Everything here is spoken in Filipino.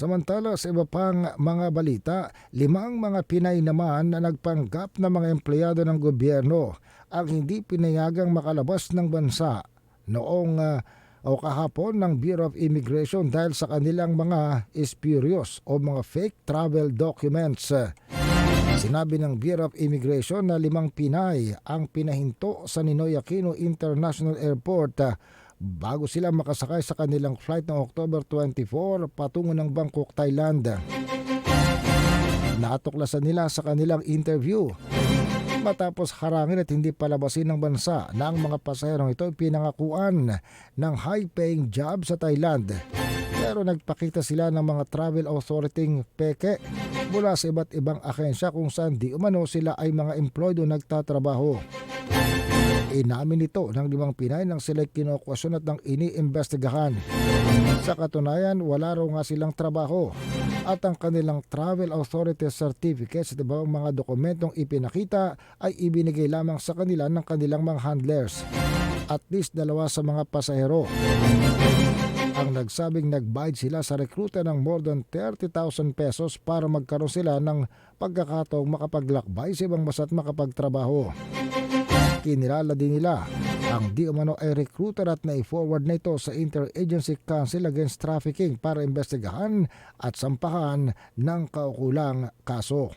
Samantala sa iba pang mga balita, limang mga Pinay naman na nagpanggap na mga empleyado ng gobyerno ang hindi pinayagang makalabas ng bansa noong ah, o kahapon ng Bureau of Immigration dahil sa kanilang mga spurious o mga fake travel documents. Sinabi ng Bureau of Immigration na limang Pinay ang pinahinto sa Ninoy Aquino International Airport bago sila makasakay sa kanilang flight noong October 24 patungo ng Bangkok, Thailand. Natuklasan nila sa kanilang interview matapos harangin at hindi palabasin ng bansa na ang mga pasaherong ito ay pinangakuan ng high-paying job sa Thailand. Pero nagpakita sila ng mga travel authority peke mula sa iba't ibang ahensya kung saan di umano sila ay mga employed o nagtatrabaho. Inamin ito ng limang Pinay nang sila'y kinukwasyon at nang iniimbestigahan. Sa katunayan, wala raw nga silang trabaho at ang kanilang travel authority certificates at ibang mga dokumentong ipinakita ay ibinigay lamang sa kanila ng kanilang mga handlers. At least dalawa sa mga pasahero ang nagsabing nagbayad sila sa rekruta ng more than 30,000 pesos para magkaroon sila ng pagkakataong makapaglakbay sa ibang bansa at makapagtrabaho. Kinilala din nila ang di umano ay recruiter at na-forward na ito sa Interagency Council Against Trafficking para investigahan at sampahan ng kaukulang kaso.